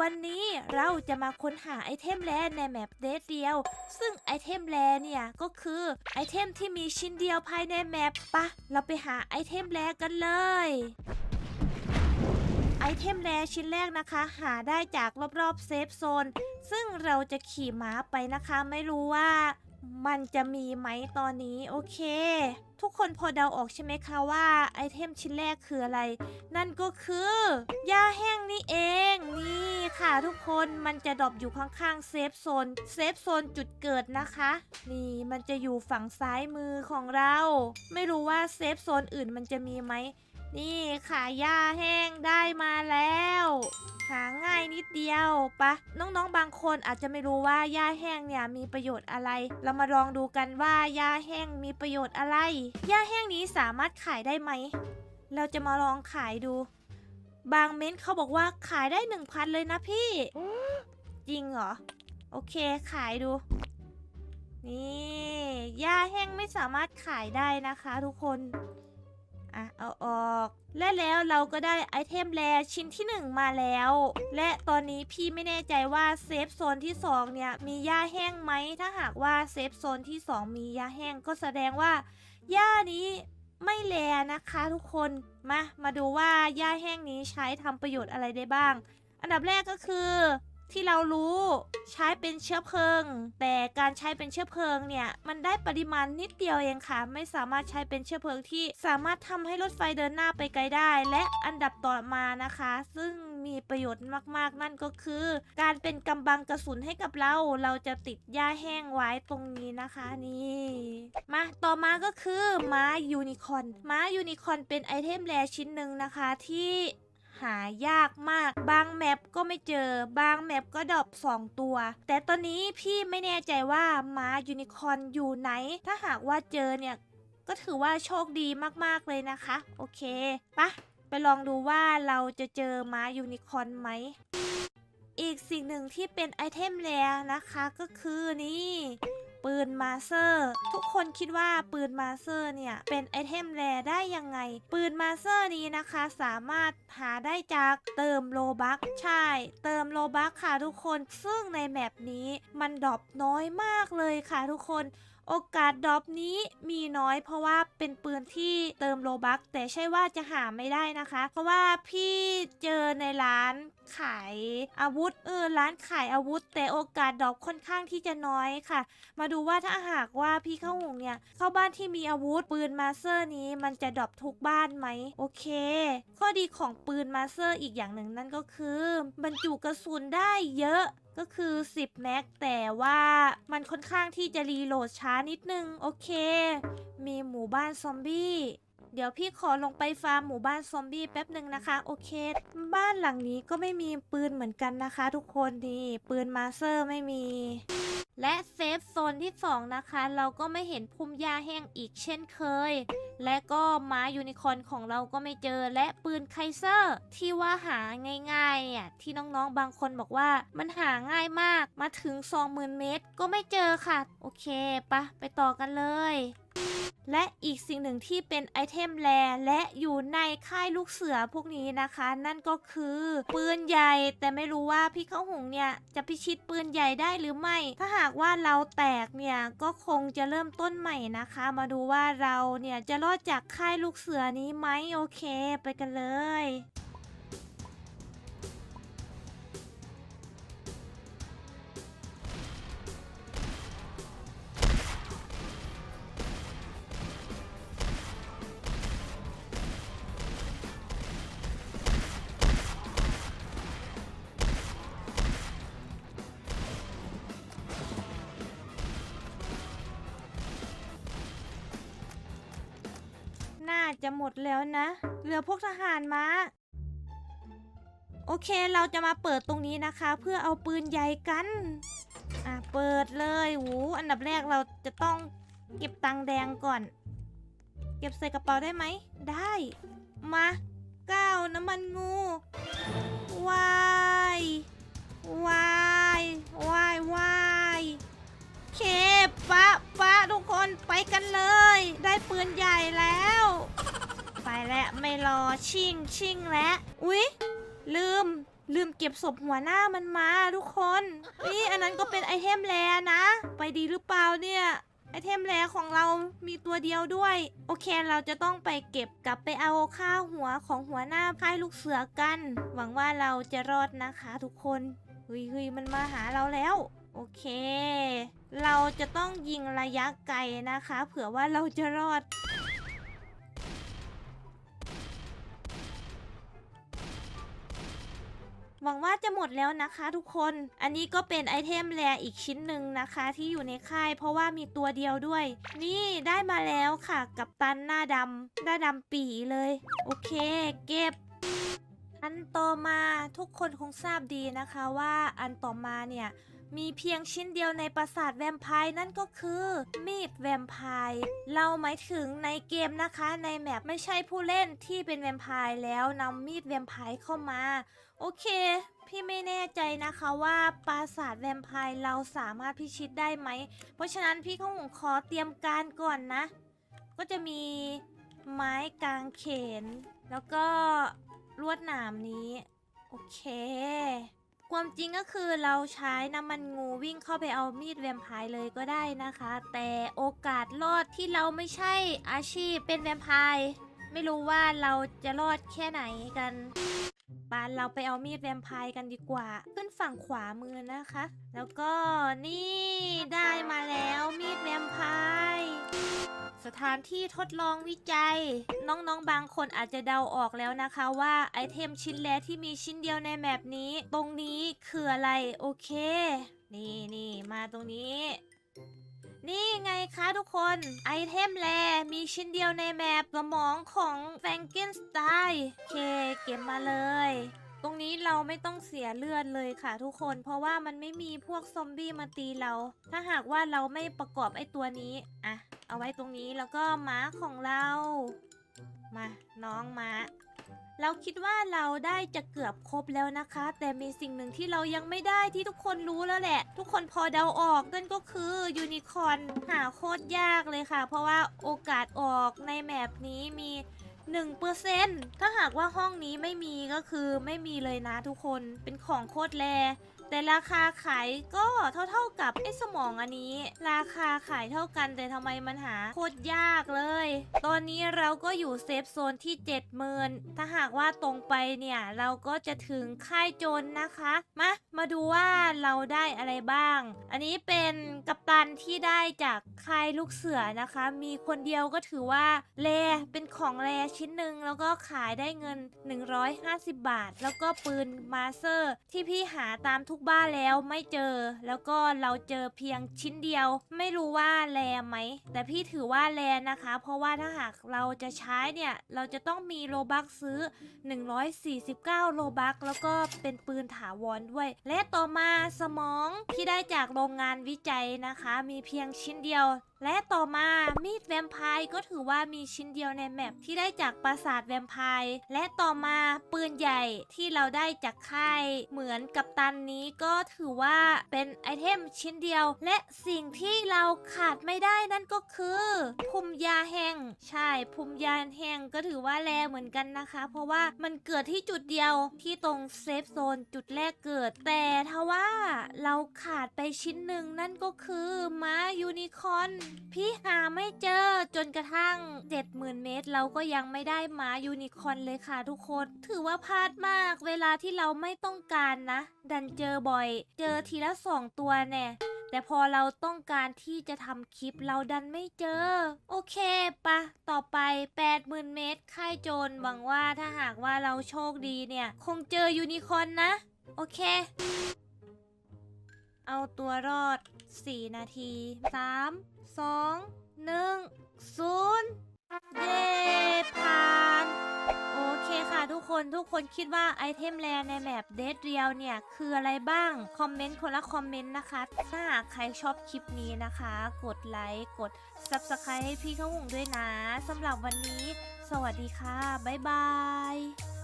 วันนี้เราจะมาค้นหาไอเทมแลในแมปเดทเดียว ซึ่งไอเทมแลเนี่ยก็คือไอเทมที่มีชิ้นเดียวภายในแมปปะเราไปหาไอเทมแลกันเลยไอเทมแรชิ้นแรกนะคะ หาได้จากรอบๆเซฟโซน ซึ่งเราจะขี่ม้าไปนะคะ ไม่รู้ว่า มันจะมีไหมตอนนี้โอเค ทุกคนพอเดาออกใช่ไหมคะว่าไอเทมชิ้นแรกคืออะไร นั่นก็คือหญ้าแห้งนี่เองนี่ค่ะทุกคนมันจะดรอปอยู่ข้างๆเซฟโซนเซฟโซนจุดเกิดนะคะ นี่มันจะอยู่ฝั่งซ้ายมือของเรา ไม่รู้ว่าเซฟโซนอื่นมันจะมีไหม นี่ค่ะหญ้าแห้งได้มาแล้ว หาง่ายนิดเดียวปะน้องๆบางคนอาจจะไม่รู้ว่าหญ้าแห้งเนี่ยมีประโยชน์อะไร เรามาลองดูกันว่าหญ้าแห้งมีประโยชน์อะไรหญ้าแห้งนี้สามารถขายได้ไหม เราจะมาลองขายดู บางเม้นต์เขาบอกว่าขายได้หนึ่งพันเลยนะพี่ จริงเหรอ โอเคขายดู นี่หญ้าแห้งไม่สามารถขายได้นะคะ ทุกคน อะเอาออก และแล้วเราก็ได้ไอเทมแรชิ้นที่ 1 มาแล้ว และตอนนี้พี่ไม่แน่ใจว่าเซฟโซนที่ 2 เนี่ย มีหญ้าแห้งไหม ถ้าหากว่าเซฟโซนที่ 2 มีหญ้าแห้งก็แสดงว่าหญ้านี้ไม่แลนะคะทุกคนมามาดูว่าหญ้าแห้งนี้ใช้ทำประโยชน์อะไรได้บ้าง อันดับแรกก็คือ ที่เรารู้ใช้เป็นเชื้อเพลิง แต่การใช้เป็นเชื้อเพลิงเนี่ยมันได้ปริมาณนิดเดียวเองค่ะ ไม่สามารถใช้เป็นเชื้อเพลิงที่สามารถทำให้รถไฟเดินหน้าไปไกลได้ และอันดับต่อมานะคะ ซึ่งมีประโยชน์มากๆ นั่นก็คือ การเป็นกำบังกระสุนให้กับเรา เราจะติดหญ้าแห้งไว้ตรงนี้นะคะนี่มาต่อมาก็คือม้ายูนิคอนม้ายูนิคอนเป็นไอเทมแรชิ้นหนึ่งนะคะที่ หายากมาก บางแมปก็ไม่เจอ บางแมปก็ดรอป2 ตัว แต่ตอนนี้พี่ไม่แน่ใจว่าม้ายูนิคอนอยู่ไหน ถ้าหากว่าเจอเนี่ย ก็ถือว่าโชคดีมากๆเลยนะคะ โอเคปะไปลองดูว่าเราจะเจอม้ายูนิคอนไหม อีกสิ่งหนึ่งที่เป็นไอเทมแรนะคะก็คือนี่ ปืนมาเซอร์ทุกคนคิดว่าปืนมาเซอร์เนี่ย เป็นไอเทมแรได้ยังไง ปืนมาเซอร์นี้นะคะสามารถหาได้จากเติมโลบัคใช่ เติมโลบัคค่ะทุกคนซึ่งในแมปนี้มันดรอปน้อยมากเลยค่ะทุกคน โอกาสดรอปนี้มีน้อยเพราะว่าเป็นปืนที่เติมโลบัคแต่ใช่ว่าจะหาไม่ได้นะคะ เพราะว่าพี่เจอในร้านขายอาวุธเออร้านขายอาวุธ แต่โอกาสดรอปค่อนข้างที่จะน้อยค่ะ มาดูว่าถ้าหากว่าพี่เข้าหงเนี่ยเข้าบ้านที่มีอาวุธปืนมาสเซอร์นี้มันจะดรอปทุกบ้านไหมโอเค ข้อดีของปืนมาสเซอร์อีกอย่างหนึ่งนั่นก็คือ บรรจุกระสุนได้เยอะ ก็คือ 10 แม็ก แต่ว่ามันค่อนข้างที่จะรีโหลดช้านิดนึง โอเค มีหมู่บ้านซอมบี้ เดี๋ยวพี่ขอลงไปฟาร์มหมู่บ้านซอมบี้แป๊บหนึ่งนะคะ โอเค บ้านหลังนี้ก็ไม่มีปืนเหมือนกันนะคะ ทุกคนนี่ปืนมาเซอร์ไม่มี และเซฟโซนที่ 2 นะคะ เราก็ไม่เห็นพุ่มหญ้าแห้งอีกเช่นเคย และก็ม้ายูนิคอร์นของเราก็ไม่เจอและปืนไคเซอร์ ที่ว่าหาง่ายๆเนี่ยที่น้องๆบางคนบอกว่ามันหาง่ายมากมาถึง 20,000 เมตร ก็ไม่เจอค่ะ โอเคปะไปต่อกันเลย และอีกสิ่งหนึ่งที่เป็นไอเทมแลและอยู่ในค่ายลูกเสือพวกนี้นะคะ นั่นก็คือปืนใหญ่แต่ไม่รู้ว่าพี่ข้าหงเนี่ยจะพิชิตปืนใหญ่ได้หรือไม่ ถ้าหากว่าเราแตกเนี่ยก็คงจะเริ่มต้นใหม่นะคะ มาดูว่าเราเนี่ยจะรอดจากค่ายลูกเสือนี้ไหมโอเค ไปกันเลย จะหมดแล้วนะ เหลือพวกทหารมาโอเคเราจะมาเปิดตรงนี้นะคะ เพื่อเอาปืนใหญ่กัน อะเปิดเลยโหอันดับแรกเราจะต้องเก็บตังแดงก่อน เก็บใส่กระเป๋าได้ไหม ได้ มาก้าวน้ำมันงูวายวายวายวายเคปะปะทุกคนไปกันเลย ได้ปืนใหญ่แล้ว ไปแล้ว ไม่รอชิ่งชิ่งแล้วอุ๊ย ลืม ลืมเก็บศพหัวหน้ามันมาทุกคนนี่อันนั้นก็เป็นไอเทมแรนะ ไปดีหรือเปล่าเนี่ยไอเทมแรของเรามีตัวเดียวด้วย โอเคเราจะต้องไปเก็บกลับไปเอาค่าหัวของหัวหน้าค่ายลูกเสือกัน หวังว่าเราจะรอดนะคะทุกคนเฮ้ยเฮ้ยมันมาหาเราแล้ว โอเค เราจะต้องยิงระยะไกลนะคะ เผื่อว่าเราจะรอด หวังว่าจะหมดแล้วนะคะทุกคน อันนี้ก็เป็นไอเทมแรอีกชิ้นหนึ่งนะคะที่อยู่ในค่าย เพราะว่ามีตัวเดียวด้วย นี่ได้มาแล้วค่ะกับตันหน้าดำหน้าดำปีเลย โอเค เก็บอันต่อมาทุกคนคงทราบดีนะคะว่าอันต่อมาเนี่ย มีเพียงชิ้นเดียวในปราสาทแวมไพร์นั่นก็คือ มีดแวมไพร์เราหมายถึงในเกมนะคะในแมปไม่ใช่ผู้เล่นที่เป็นแวมไพร์แล้วนำมีดแวมไพร์เข้ามา โอเค พี่ไม่แน่ใจนะคะว่าปราสาทแวมไพร์เราสามารถพิชิตได้ไหม เพราะฉะนั้นพี่ข้องขอเตรียมการก่อนนะ ก็จะมีไม้กางเขน แล้วก็ลวดหนามนี้ โอเค ความจริงก็คือเราใช้น้ำมันงูวิ่งเข้าไปเอามีดแวมไพร์เลยก็ได้นะคะ แต่โอกาสรอดที่เราไม่ใช่อาชีพเป็นแวมไพร์ไม่รู้ว่าเราจะรอดแค่ไหนกันปานเราไปเอามีดแวมไพร์กันดีกว่า ขึ้นฝั่งขวามือนะคะ แล้วก็นี่ได้มาแล้วมีดแวมไพร์ สถานที่ทดลองวิจัย น้องๆบางคนอาจจะเดาออกแล้วนะคะว่าไอเทมชิ้นแรกที่มีชิ้นเดียวในแมปนี้ ตรงนี้คืออะไรโอเค นี่นี่มาตรงนี้นี่ไงคะทุกคนไอเทมแลมีชิ้นเดียวในแมปสมองของแฟรงเกนสไตน์โอเคเก็บมาเลย ตรงนี้เราไม่ต้องเสียเลือดเลยค่ะทุกคน เพราะว่ามันไม่มีพวกซอมบี้มาตีเรา ถ้าหากว่าเราไม่ประกอบไอ้ตัวนี้อะเอาไว้ตรงนี้แล้วก็ม้าของเรา มาน้องม้า เราคิดว่าเราได้จะเกือบครบแล้วนะคะ แต่มีสิ่งหนึ่งที่เรายังไม่ได้ที่ทุกคนรู้แล้วแหละ ทุกคนพอเดาออกนั่นก็คือยูนิคอร์นหาโคตรยากเลยค่ะ เพราะว่าโอกาสออกในแมปนี้มี 1%ถ้าหากว่าห้องนี้ไม่มีก็คือไม่มีเลยนะทุกคนเป็นของโคตรแร แต่ราคาขายก็เท่าๆกับไอ้สมองอันนี้ ราคาขายเท่ากันแต่ทำไมมันหาโคตรยากเลย ตอนนี้เราก็อยู่เซฟโซนที่ 70,000 ถ้าหากว่าตรงไปเนี่ยเราก็จะถึงค่ายโจรนนะคะ มามาดูว่าเราได้อะไรบ้าง อันนี้เป็นกัปตันที่ได้จากค่ายลูกเสือนะคะ มีคนเดียวก็ถือว่าแรเป็นของแรชิ้นหนึ่งแล้วก็ขายได้เงิน 150 บาท แล้วก็ปืนมาเซอร์ ที่พี่หาตามทุกกบ้านแล้วไม่เจอ แล้วก็เราเจอเพียงชิ้นเดียว ไม่รู้ว่าแรไหม แต่พี่ถือว่าแรนะคะ เพราะว่าถ้าหากเราจะใช้เนี่ย เราจะต้องมีโลบักซื้อ 149 โลบักแล้วก็เป็นปืนถาวรด้วย และต่อมาสมองที่ได้จากโรงงานวิจัยนะคะ มีเพียงชิ้นเดียวและต่อมามีดแวมไพร์ก็ถือว่ามีชิ้นเดียวในแมปที่ได้จากปราสาทแวมไพร์และต่อมาปืนใหญ่ที่เราได้จากค่ายเหมือนกับตันนี้ก็ถือว่าเป็นไอเทมชิ้นเดียว และสิ่งที่เราขาดไม่ได้นั่นก็คือภูมิยาแห้งใช่ภูมิยาแห้งก็ถือว่าแรเหมือนกันนะคะ เพราะว่ามันเกิดที่จุดเดียวที่ตรงเซฟโซนจุดแรกเกิด แต่ทว่าเราขาดไปชิ้นหนึ่งนั่นก็คือม้ายูนิคอร์นพี่หาไม่เจอจนกระทั่ง 70,000 เมตร เราก็ยังไม่ได้หมายูนิคอนเลยค่ะทุกคน ถือว่าพลาดมากเวลาที่เราไม่ต้องการนะ ดันเจอบ่อย เจอทีละสองตัวแน่แต่พอเราต้องการที่จะทำคลิปเราดันไม่เจอ โอเคปะ ต่อไป 80,000 เมตร ค่ายโจรหวังว่าถ้าหากว่าเราโชคดีเนี่ย คงเจอยูนิคอนนะ โอเค เอาตัวรอด 4 นาที 3 2 1 0 เย้ผ่าน โอเคค่ะทุกคนทุกคนคิดว่าไอเทมแรในแมปเดดเรียลเนี่ย คืออะไรบ้าง คอมเมนต์คนละคอมเมนต์นะคะ ถ้าใครชอบคลิปนี้นะคะ กดไลค์ กด Subscribe ให้พี่เข้าหงด้วยนะสำหรับวันนี้ สวัสดีค่ะ บ๊ายบาย